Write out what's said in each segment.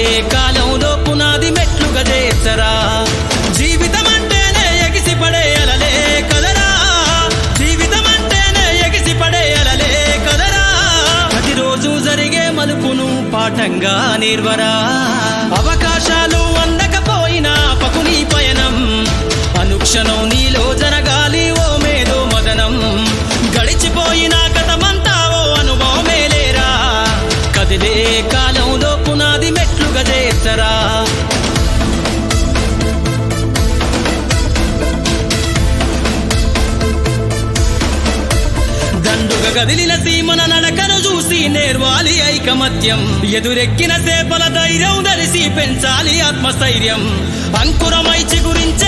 ఏ కాలంలో పునాది మెట్లుగా చేర్చరా జీవితం అంటేనే ఎగిసి పడే అలలే కదరా జీవితం అంటేనే ఎగిసి పడే అలలే కదరా ప్రతిరోజు జరిగే మలుపును పాఠంగా నిర్వరా. కదిలిన గదిలిన సీమన నడకను చూసి నేర్వాలి ఐకమత్యం. ఎదురెక్కిన సేపల ధైర్యం దరిసి పెంచాలి ఆత్మస్థైర్యం. అంకురమై చిగురించే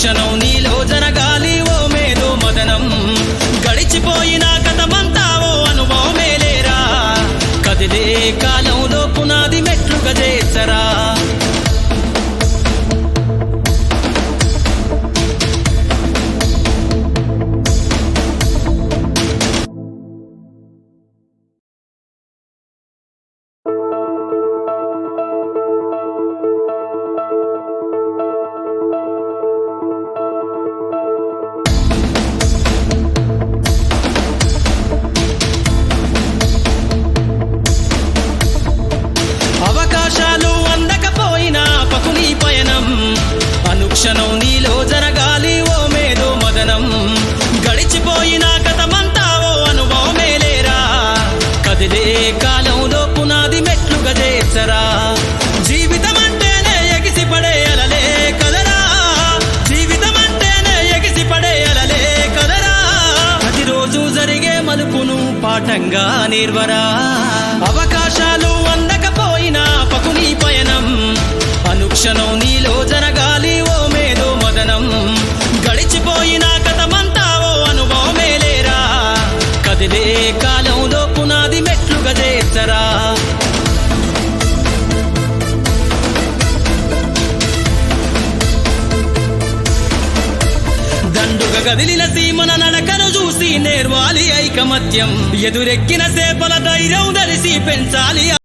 అనుక్షణం ఏ కాలంలో పునాది మెట్లుగా చేసరా జీవితం అంటేనే ఎగిసి పడే అలలే కదరా జీవితం అంటేనే ఎగిసి పడే అలలే కదరా ప్రతిరోజు జరిగే మలుపును పాఠంగా నిర్వరా? అవకాశాలు అందకపోయినా పకుని పయనం. అనుక్షణం నీలో జరగాలి ఓ మేధో మదనం. గడిచిపోయిన కథమంతా ఓ అనుభవమే లేరా? కదిలే కాలం కదిలిన సీమన నడకను చూసి నేర్వాలి ఐకమత్యం. ఎదురెక్కిన సేపల ధైర్యం ధరిసి పెంచాలి